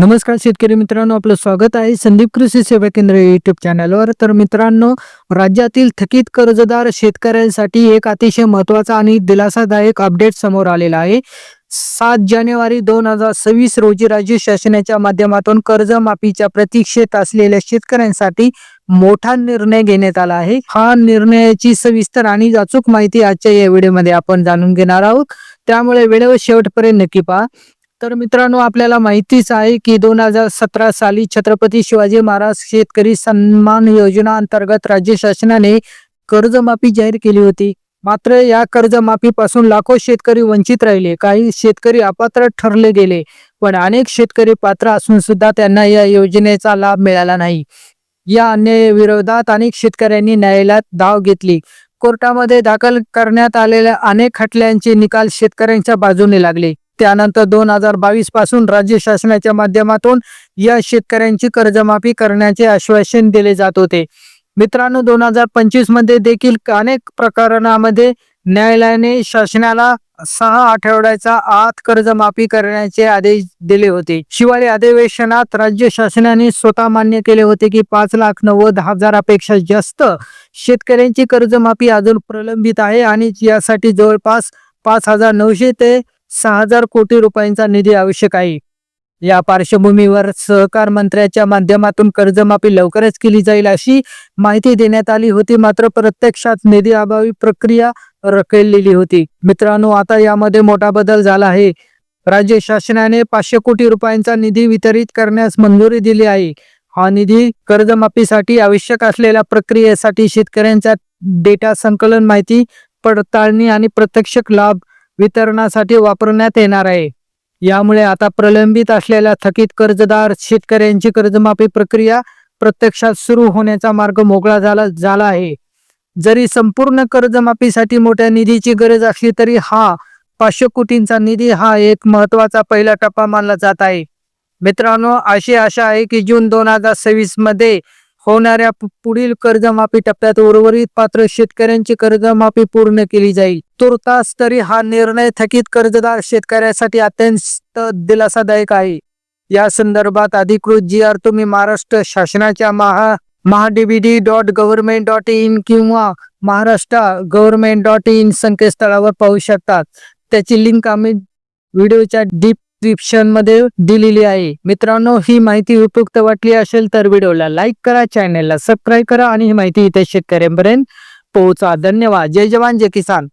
नमस्कार शेतकरी मित्रांनो आपलं स्वागत आहे संदीप कृषी सेवा केंद्र युट्यूब चॅनलवर तर मित्रांनो राज्यातील थकीत कर्जदार शेतकऱ्यांसाठी एक अतिशय महत्त्वाचा आणि दिलासादायक अपडेट समोर आलेला आहे. सात जानेवारी दोन हजार सव्वीस रोजी राज्य शासनाच्या माध्यमातून कर्जमाफीच्या प्रतीक्षेत असलेल्या शेतकऱ्यांसाठी मोठा निर्णय घेण्यात आला आहे. हा निर्णयाची सविस्तर आणि अचूक माहिती आजच्या या व्हिडिओमध्ये आपण जाणून घेणार आहोत. त्यामुळे वेळेवर शेवटपर्यंत नक्की पहा. तर मित्रांनो आपल्याला माहितीच आहे की दोन हजार सतरा साली छत्रपती शिवाजी महाराज शेतकरी सन्मान योजना अंतर्गत राज्य शासनाने कर्जमाफी जाहीर केली होती. मात्र या कर्जमाफीपासून लाखो शेतकरी वंचित राहिले. काही शेतकरी अपात्र ठरले गेले पण अनेक शेतकरी पात्र असून सुद्धा त्यांना या योजनेचा लाभ मिळाला नाही. या अन्यायाविरोधात अनेक शेतकऱ्यांनी न्यायालयात धाव घेतली. कोर्टामध्ये दाखल करण्यात आलेल्या अनेक खटल्यांचे निकाल शेतकऱ्यांच्या बाजूने लागले. त्यानंतर दोन हजार बावीसपासून राज्य शासनाच्या माध्यमातून या शेतकऱ्यांची कर्जमाफी करण्याचे आश्वासन दिले जात होते. मित्रांनो दोन हजार पंचवीसमध्ये देखील अनेक प्रकरणामध्ये न्यायालयाने शासनाला सहा आठवड्याचा आत कर्जमाफी करण्याचे आदेश दिले होते. शिवाय अधिवेशनात राज्य शासनाने स्वतः मान्य केले होते की पाच लाख नव्वद हजारापेक्षा जास्त शेतकऱ्यांची कर्जमाफी अजून प्रलंबित आहे आणि यासाठी जवळपास पाच हजार नऊशे ते सहा हजार कोटी रुपयांचा निधी आवश्यक आहे. या पार्श्वभूमीवर सहकार मंत्र्याच्या माध्यमातून कर्जमाफी लवकरच केली जाईल अशी माहिती देण्यात आली होती. मात्र प्रत्यक्षात निधी अभावी प्रक्रिया रखडलेली होती. मित्रांनो आता यामध्ये मोठा बदल झाला आहे. राज्य शासनाने पाचशे कोटी रुपयांचा निधी वितरित करण्यास मंजुरी दिली आहे. हा निधी कर्जमाफीसाठी आवश्यक असलेल्या प्रक्रियेसाठी शेतकऱ्यांचा डेटा संकलन माहिती पडताळणी आणि प्रत्यक्ष लाभ वितरणासाठी वापरण्यात येणार आहे. यामुळे आता प्रलंबित असलेल्या थकीत कर्जदार शेतकऱ्यांची कर्जमाफी प्रक्रिया प्रत्यक्षात सुरू होण्याचा मार्ग मोकळा झाला झाला आहे. जरी संपूर्ण कर्जमाफीसाठी मोठ्या निधीची गरज असली तरी हा पाचशे कोटींचा निधी हा एक महत्त्वाचा पहिला टप्पा मानला जात आहे. मित्रांनो अशी आशा आहे की जून दोन हजार सव्वीसमध्ये होणाऱ्या पुढील कर्जमाफी टप्प्यात उर्वरित पात्र शेतकऱ्यांची कर्जमाफी पूर्ण केली जाईल. तुर्तास तरी हा निर्णय थकीत कर्जदार शेतकऱ्यासाठी अत्यंत दिलासादायक आहे. या संदर्भात अधिकृत जी आर तुम्ही महाराष्ट्र शासनाच्या Maha MahaDBT dot government dot in किंवा महाराष्ट्र गव्हर्नमेंट डॉट इन संकेतस्थळावर पाहू शकतात. त्याची लिंक आम्ही व्हिडिओच्या डीप मध्ये दिलेली आहे. मित्रांनो ही माहिती उपयुक्त वाटली असेल तर व्हिडिओला लाईक करा चॅनेलला सबस्क्राईब करा आणि ही माहिती इथे शेतकऱ्यांपर्यंत पोहोचा. धन्यवाद. जय जवान जय किसान.